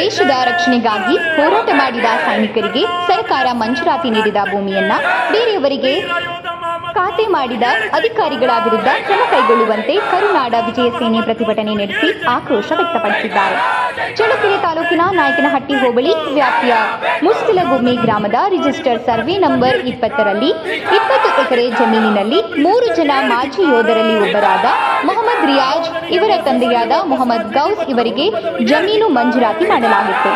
ದೇಶದ ರಕ್ಷಣೆಗಾಗಿ ಹೋರಾಟ ಮಾಡಿದ ಸೈನಿಕರಿಗೆ ಸರ್ಕಾರ ಮಂಜೂರಾತಿ ನೀಡಿದ ಭೂಮಿಯನ್ನ ಬೇರೆಯವರಿಗೆ ಖಾತೆ ಮಾಡಿದ ಅಧಿಕಾರಿಗಳ ವಿರುದ್ಧ ಕ್ರಮ ಕೈಗೊಳ್ಳುವಂತೆ ಕರುನಾಡ ವಿಜಯ ಸೇನೆ ಪ್ರತಿಭಟನೆ ನಡೆಸಿ ಆಕ್ರೋಶ ವ್ಯಕ್ತಪಡಿಸಿದ್ದಾರೆ. ಚಳ್ಳಕೆರೆ ತಾಲೂಕಿನ ನಾಯಕನಹಟ್ಟಿ ಹೋಬಳಿ ವ್ಯಾಪ್ತಿಯ ಮುಸ್ತಿಲಗುಮ್ಮಿ ಗ್ರಾಮದ ರಿಜಿಸ್ಟರ್ ಸರ್ವೆ ನಂಬರ್ ಇಪ್ಪತ್ತರಲ್ಲಿ ಇಪ್ಪತ್ತು ಎಕರೆ ಜಮೀನಿನಲ್ಲಿ ಮೂರು ಜನ ಮಾಜಿ ಯೋಧರಲ್ಲಿ ಒಬ್ಬರಾದ ಮೊಹಮ್ಮದ್ ರಿಯಾಜ್, ಇವರ ತಂದೆಯಾದ ಮೊಹಮ್ಮದ್ ಗೌಸ್ ಇವರಿಗೆ ಜಮೀನು ಮಂಜೂರಾತಿ ಮಾಡಲಾಗಿತ್ತು.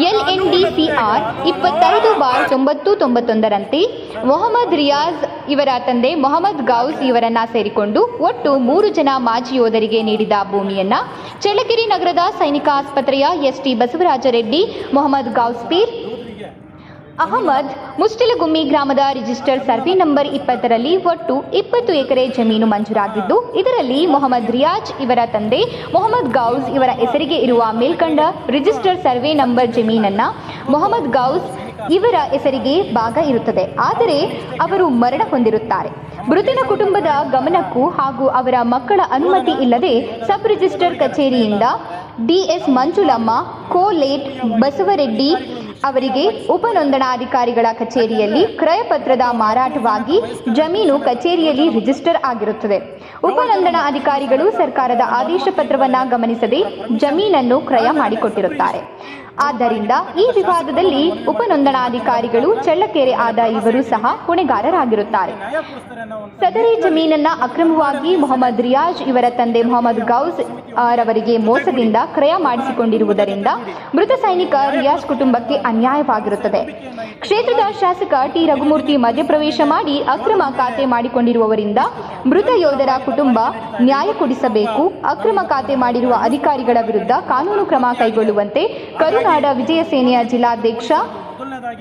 ಎಲ್ಎನ್ಡಿಸಿಆರ್ ಇಪ್ಪತ್ತೈದು ಬಾರ್ ತೊಂಬತ್ತು ತೊಂಬತ್ತೊಂದರಂತೆ ಮೊಹಮ್ಮದ್ ರಿಯಾಜ್ ಇವರ ತಂದೆ ಮೊಹಮ್ಮದ್ ಗೌಸ್ ಇವರನ್ನ ಸೇರಿಕೊಂಡು ಒಟ್ಟು ಮೂರು ಜನ ಮಾಜಿ ಯೋಧರಿಗೆ ನೀಡಿದ ಭೂಮಿಯನ್ನ ಚಳ್ಳಕೆರೆ ನಗರದ ಸೈನಿಕ ಆಸ್ಪತ್ರೆಯ ಎಸ್ಟಿ ಬಸವರಾಜ ರೆಡ್ಡಿ, ಮೊಹಮ್ಮದ್ ಗೌಸ್ ಪೀರ್ ಅಹಮದ್ ಮುಸ್ಟಿಲಗುಮ್ಮಿ ಗ್ರಾಮದ ರಿಜಿಸ್ಟರ್ ಸರ್ವೆ ನಂಬರ್ ಇಪ್ಪತ್ತರಲ್ಲಿ ಒಟ್ಟು ಇಪ್ಪತ್ತು ಎಕರೆ ಜಮೀನು ಮಂಜೂರಾಗಿದ್ದು, ಇದರಲ್ಲಿ ಮೊಹಮ್ಮದ್ ರಿಯಾಜ್ ಇವರ ತಂದೆ, ಮೊಹಮ್ಮದ್ ಗೌಸ್ ಇವರ ಹೆಸರಿಗೆ ಇರುವ ಮೇಲ್ಕಂಡ ರಿಜಿಸ್ಟರ್ ಸರ್ವೆ ನಂಬರ್ ಜಮೀನನ್ನ ಮೊಹಮ್ಮದ್ ಗೌಸ್ ಇವರ ಹೆಸರಿಗೆ ಭಾಗ ಇರುತ್ತದೆ. ಆದರೆ, ಅವರು ಮರಣ ಹೊಂದಿರುತ್ತಾರೆ. ಮೃತನ ಕುಟುಂಬದ ಗಮನಕ್ಕೂ ಹಾಗೂ ಅವರ ಮಕ್ಕಳ ಅನುಮತಿ ಇಲ್ಲದೆ ಸಬ್ ರಿಜಿಸ್ಟರ್ ಕಚೇರಿಯಿಂದ ಡಿಎಸ್ ಮಂಜುಳಮ್ಮ ಕೋಲೇಟ್ ಬಸವರೆಡ್ಡಿ ಅವರಿಗೆ ಉಪನೋಂದಣಾಧಿಕಾರಿಗಳ ಕಚೇರಿಯಲ್ಲಿ ಕ್ರಯಪತ್ರದ ಮಾರಾಟವಾಗಿ ಜಮೀನು ಕಚೇರಿಯಲ್ಲಿ ರಿಜಿಸ್ಟರ್ ಆಗಿರುತ್ತದೆ. ಉಪನೋಂದಣಾಧಿಕಾರಿಗಳು ಸರ್ಕಾರದ ಆದೇಶ ಪತ್ರವನ್ನು ಗಮನಿಸದೆ ಜಮೀನನ್ನು ಕ್ರಯ ಮಾಡಿಕೊಟ್ಟಿರುತ್ತಾರೆ. ಆದ್ದರಿಂದ ಈ ವಿವಾದದಲ್ಲಿ ಉಪನೋಂದಣಾಧಿಕಾರಿಗಳು ಚಳ್ಳಕೆರೆ ಆದ ಇವರು ಸಹ ಹೊಣೆಗಾರರಾಗಿರುತ್ತಾರೆ. ಸದರಿ ಜಮೀನನ್ನ ಅಕ್ರಮವಾಗಿ ಮೊಹಮ್ಮದ್ ರಿಯಾಜ್ ಇವರ ತಂದೆ ಮೊಹಮ್ಮದ್ ಗೌಸ್ ರವರಿಗೆ ಮೋಸದಿಂದ ಕ್ರಯ ಮಾಡಿಸಿಕೊಂಡಿರುವುದರಿಂದ ಮೃತ ಸೈನಿಕ ರಿಯಾಜ್ ಕುಟುಂಬಕ್ಕೆ ಅನ್ಯಾಯವಾಗಿರುತ್ತದೆ. ಕ್ಷೇತ್ರದ ಶಾಸಕ ಟಿ. ರಘುಮೂರ್ತಿ ಮಧ್ಯಪ್ರವೇಶ ಮಾಡಿ ಅಕ್ರಮ ಖಾತೆ ಮಾಡಿಕೊಂಡಿರುವವರಿಂದ ಮೃತ ಯೋಧರ ಕುಟುಂಬ ನ್ಯಾಯ ಕೊಡಿಸಬೇಕು. ಅಕ್ರಮ ಖಾತೆ ಮಾಡಿರುವ ಅಧಿಕಾರಿಗಳ ವಿರುದ್ಧ ಕಾನೂನು ಕ್ರಮ ಕೈಗೊಳ್ಳುವಂತೆ ಕರುನಾಡ ವಿಜಯಸೇನೆಯ ಜಿಲ್ಲಾಧ್ಯಕ್ಷ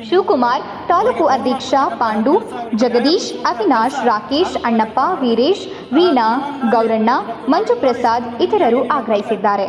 ಶಿವಕುಮಾರ್, ತಾಲೂಕು ಅಧ್ಯಕ್ಷ ಪಾಂಡು, ಜಗದೀಶ್, ಅವಿನಾಶ್, ರಾಕೇಶ್, ಅಣ್ಣಪ್ಪ, ವೀರೇಶ್, ವೀಣಾ, ಗೌರಣ್ಣ, ಮಂಜುಪ್ರಸಾದ್ ಇತರರು ಆಗ್ರಹಿಸಿದ್ದಾರೆ.